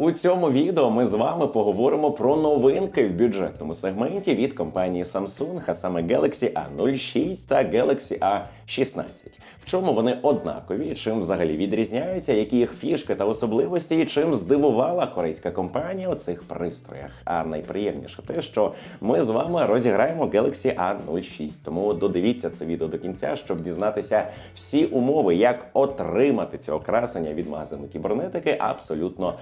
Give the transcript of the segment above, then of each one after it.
У цьому відео ми з вами поговоримо про новинки в бюджетному сегменті від компанії Samsung, а саме Galaxy A06 та Galaxy A16. В чому вони однакові, чим взагалі відрізняються, які їх фішки та особливості, і чим здивувала корейська компанія у цих пристроях. А найприємніше те, що ми з вами розіграємо Galaxy A06. Тому додивіться це відео до кінця, щоб дізнатися всі умови, як отримати це окрасення від магазину кібернетики абсолютно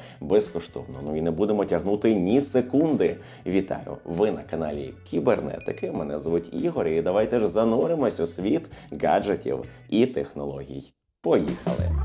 безкоштовно. Ну і не будемо тягнути ні секунди. Вітаю! Ви на каналі Кібернетики. Мене звуть Ігор, і давайте ж зануримось у світ гаджетів і технологій. Поїхали!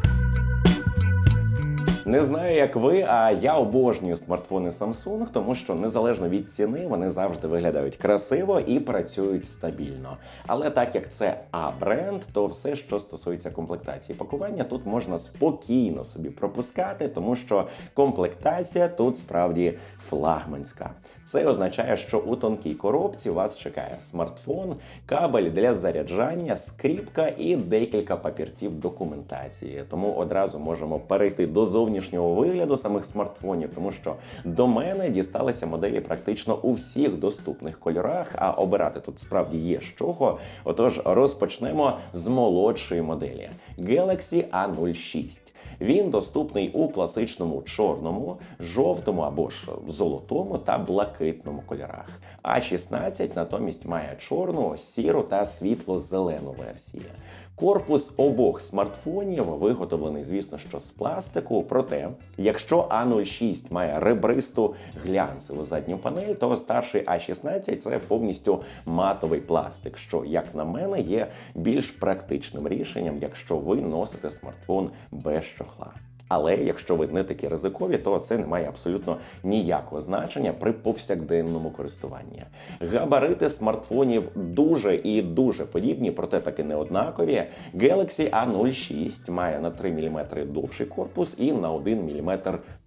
Не знаю, як ви, а я обожнюю смартфони Samsung, тому що незалежно від ціни вони завжди виглядають красиво і працюють стабільно. Але так як це А-бренд, то все, що стосується комплектації пакування, тут можна спокійно собі пропускати, тому що комплектація тут справді флагманська. Це означає, що у тонкій коробці вас чекає смартфон, кабель для заряджання, скріпка і декілька папірців документації. Тому одразу можемо перейти до зовнішнього вигляду самих смартфонів, тому що до мене дісталися моделі практично у всіх доступних кольорах. А обирати тут справді є з чого. Отож, розпочнемо з молодшої моделі Galaxy A06. Він доступний у класичному чорному, жовтому або ж золотому та блакитному кольорах. А 16 натомість має чорну, сіру та світло-зелену версії. Корпус обох смартфонів виготовлений, звісно, що з пластику. Проте, якщо А06 має ребристу глянцеву задню панель, то старший А16 це повністю матовий пластик, що, як на мене, є більш практичним рішенням, якщо ви носите смартфон без чохла. Але якщо ви не такі ризикові, то це не має абсолютно ніякого значення при повсякденному користуванні. Габарити смартфонів дуже і дуже подібні, проте таки не однакові. Galaxy A06 має на 3 мм довший корпус і на 1 мм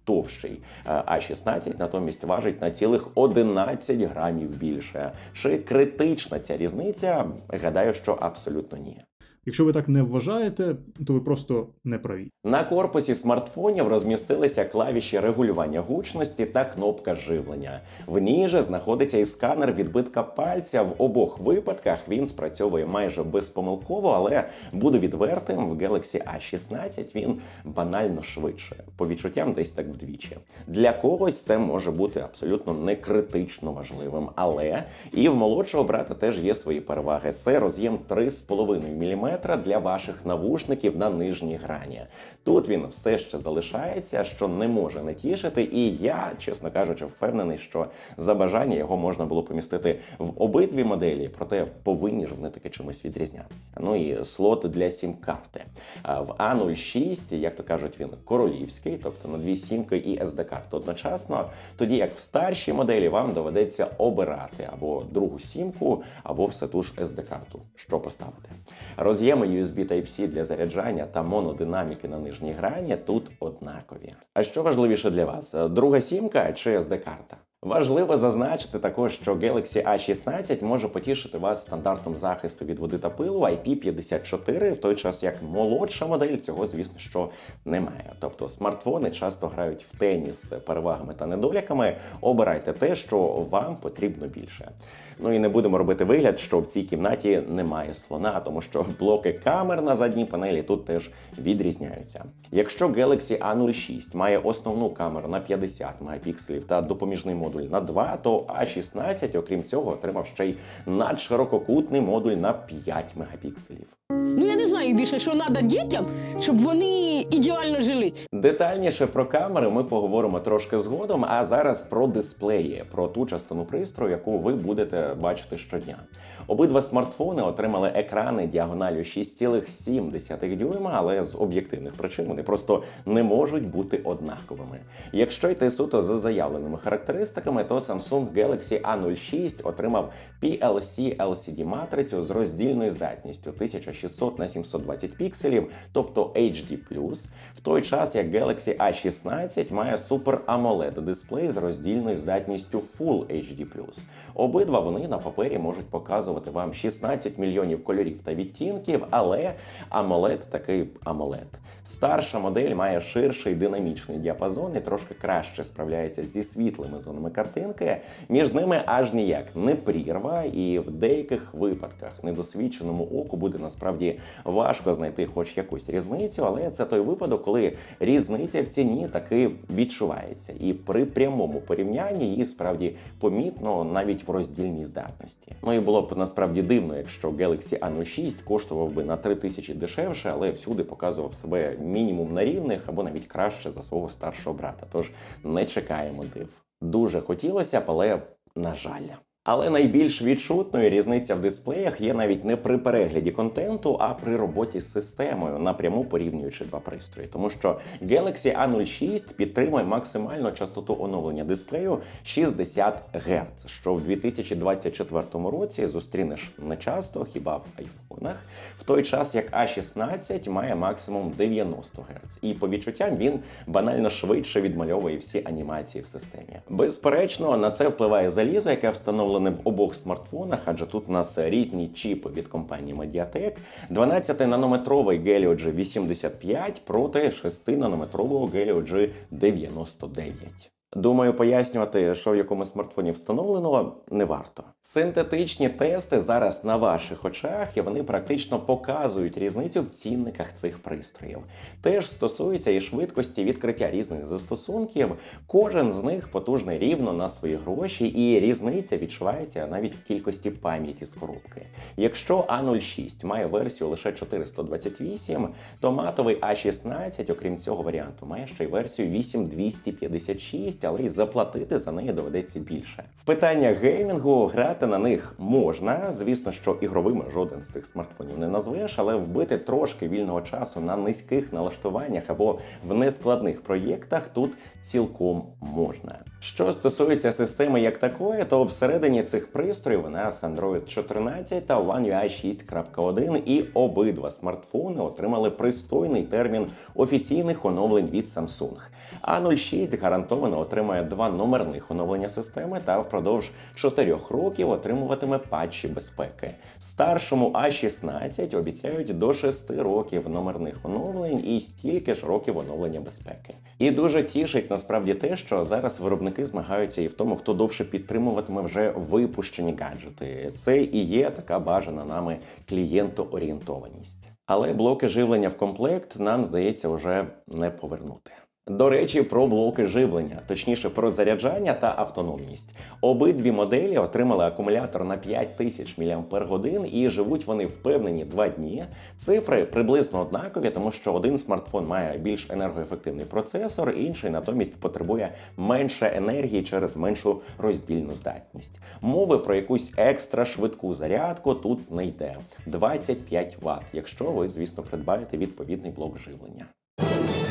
товщий. А 16 натомість важить на цілих 11 грамів більше. Чи критична ця різниця? Гадаю, що абсолютно ні. Якщо ви так не вважаєте, то ви просто не праві. На корпусі смартфонів розмістилися клавіші регулювання гучності та кнопка живлення. В ній же знаходиться і сканер відбитка пальця. В обох випадках він спрацьовує майже безпомилково, але буду відвертим. В Galaxy A16 він банально швидше, по відчуттям десь так вдвічі. Для когось це може бути абсолютно не критично важливим, але і в молодшого брата теж є свої переваги. Це роз'єм 3,5 мм для ваших навушників на нижній грані. Тут він все ще залишається, що не може не тішити, і я, чесно кажучи, впевнений, що за бажання його можна було помістити в обидві моделі, проте повинні ж вони таки чимось відрізнятися. Ну і слот для сім-карти. В А06, як то кажуть, він королівський, тобто на дві сімки і SD-карту одночасно. Тоді як в старшій моделі вам доведеться обирати або другу сімку, або все ту ж SD-карту. Що поставити? Роз'єми USB Type-C для заряджання та монодинаміки на нижній грані тут однакові. А що важливіше для вас: друга сімка чи SD-карта? Важливо зазначити також, що Galaxy A16 може потішити вас стандартом захисту від води та пилу IP54, в той час як молодша модель цього, звісно, що немає. Тобто смартфони часто грають в теніс перевагами та недоліками. Обирайте те, що вам потрібно більше. Ну і не будемо робити вигляд, що в цій кімнаті немає слона, тому що блоки камер на задній панелі тут теж відрізняються. Якщо Galaxy A06 має основну камеру на 50 мегапікселів та допоміжний модуль на 2, то A16, окрім цього, отримав ще й надширококутний модуль на 5 мегапікселів. Знаю більше, що треба дітям, щоб вони ідеально жили. Детальніше про камери ми поговоримо трошки згодом. А зараз про дисплеї, про ту частину пристрою, яку ви будете бачити щодня. Обидва смартфони отримали екрани діагоналю 6,7 дюйма, але з об'єктивних причин вони просто не можуть бути однаковими. Якщо йти суто за заявленими характеристиками, то Samsung Galaxy A06 отримав PLC LCD матрицю з роздільною здатністю 1600 на 700 120 пікселів, тобто HD+, в той час як Galaxy A16 має Super AMOLED дисплей з роздільною здатністю Full HD+. Обидва вони на папері можуть показувати вам 16 мільйонів кольорів та відтінків, але AMOLED такий AMOLED. Старша модель має ширший динамічний діапазон і трошки краще справляється зі світлими зонами картинки. Між ними аж ніяк не прірва, і в деяких випадках недосвідченому оку буде насправді важко знайти хоч якусь різницю, але це той випадок, коли різниця в ціні таки відчувається. І при прямому порівнянні її справді помітно навіть в роздільній здатності. Ну і було б насправді дивно, якщо Galaxy A06 коштував би на 3 тисячі дешевше, але всюди показував себе мінімум на рівних або навіть краще за свого старшого брата. Тож не чекаємо див. Дуже хотілося б, але на жаль. Але найбільш відчутною різниця в дисплеях є навіть не при перегляді контенту, а при роботі з системою, напряму порівнюючи два пристрої. Тому що Galaxy A06 підтримує максимальну частоту оновлення дисплею 60 Гц, що в 2024 році зустрінеш не часто, хіба в айфонах, в той час як A16 має максимум 90 Гц. І по відчуттям він банально швидше відмальовує всі анімації в системі. Безперечно, на це впливає залізо, яке встановлене в обох смартфонах, адже тут у нас різні чіпи від компанії Mediatek. 12-нанометровий Helio G85 проти 6-нанометрового Helio G99. Думаю, пояснювати, що в якому смартфоні встановлено, не варто. Синтетичні тести зараз на ваших очах, і вони практично показують різницю в цінниках цих пристроїв. Теж стосується і швидкості відкриття різних застосунків. Кожен з них потужний рівно на свої гроші, і різниця відчувається навіть в кількості пам'яті з коробки. Якщо A06 має версію лише 428, то матовий A16, окрім цього варіанту, має ще й версію 8256, але й заплатити за неї доведеться більше. В питаннях геймінгу грати на них можна. Звісно, що ігровими жоден з цих смартфонів не назвеш, але вбити трошки вільного часу на низьких налаштуваннях або в нескладних проєктах тут цілком можна. Що стосується системи як такої, то всередині цих пристроїв у нас Android 14 та One UI 6.1, і обидва смартфони отримали пристойний термін офіційних оновлень від Samsung. A06 гарантовано отримає два номерних оновлення системи та впродовж 4 років отримуватиме патчі безпеки. Старшому A16 обіцяють до 6 років номерних оновлень і стільки ж років оновлення безпеки. І дуже тішить насправді те, що зараз виробники змагаються і в тому, хто довше підтримуватиме вже випущені гаджети. Це і є така бажана нами клієнтоорієнтованість. Але блоки живлення в комплект нам здається вже не повернути. До речі, про блоки живлення, точніше про заряджання та автономність. Обидві моделі отримали акумулятор на 5000 мАч і живуть вони впевнені два дні. Цифри приблизно однакові, тому що один смартфон має більш енергоефективний процесор, інший натомість потребує менше енергії через меншу роздільну здатність. Мови про якусь екстра швидку зарядку тут не йде. 25 Вт, якщо ви, звісно, придбаєте відповідний блок живлення.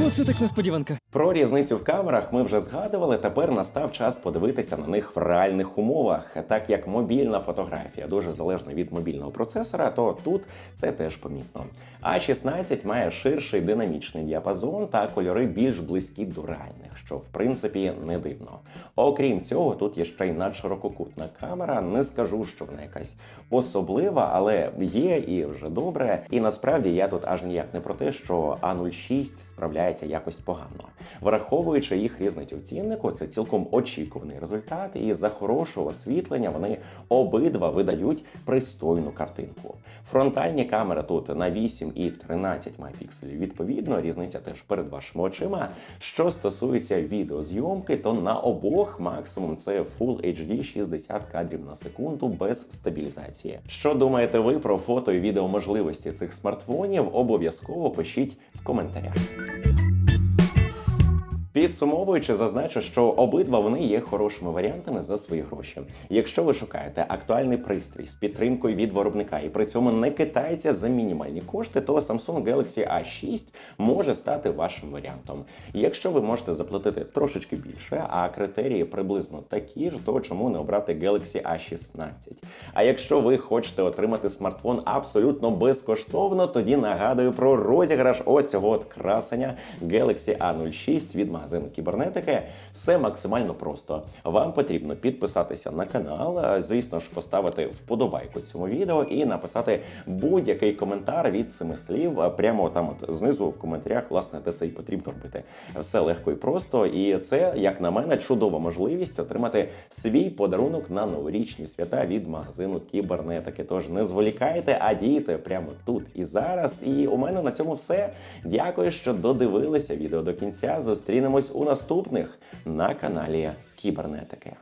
Оце так несподіванка. Про різницю в камерах ми вже згадували. Тепер настав час подивитися на них в реальних умовах. Так як мобільна фотографія дуже залежна від мобільного процесора, то тут це теж помітно. А16 має ширший динамічний діапазон та кольори більш близькі до реальних, що в принципі не дивно. Окрім цього, тут є ще й надширококутна камера. Не скажу, що вона якась особлива, але є і вже добре. І насправді я тут аж ніяк не про те, що А06 справляється якось погано. Враховуючи їх різницю в ціннику, це цілком очікуваний результат, і за хорошого освітлення вони обидва видають пристойну картинку. Фронтальні камери тут на 8 і 13 мегапікселів. Відповідно, різниця теж перед вашими очима. Що стосується відеозйомки, то на обох максимум це Full HD 60 кадрів на секунду без стабілізації. Що думаєте ви про фото і відео можливості цих смартфонів? Обов'язково пишіть в коментарях. Підсумовуючи, зазначу, що обидва вони є хорошими варіантами за свої гроші. Якщо ви шукаєте актуальний пристрій з підтримкою від виробника і при цьому не китається за мінімальні кошти, то Samsung Galaxy A6 може стати вашим варіантом. Якщо ви можете заплатити трошечки більше, а критерії приблизно такі ж, то чому не обрати Galaxy A16? А якщо ви хочете отримати смартфон абсолютно безкоштовно, тоді нагадую про розіграш оцього от красення Galaxy A06 від магазину кібернетики. Все максимально просто. Вам потрібно підписатися на канал, звісно ж, поставити вподобайку цьому відео і написати будь-який коментар від семи слів прямо там, от знизу в коментарях, власне, де це і потрібно робити. Все легко і просто. І це, як на мене, чудова можливість отримати свій подарунок на новорічні свята від магазину кібернетики. Тож не зволікайте, а дійте прямо тут і зараз. І у мене на цьому все. Дякую, що додивилися відео до кінця. Зустрінемось у наступних на каналі Кібернетики.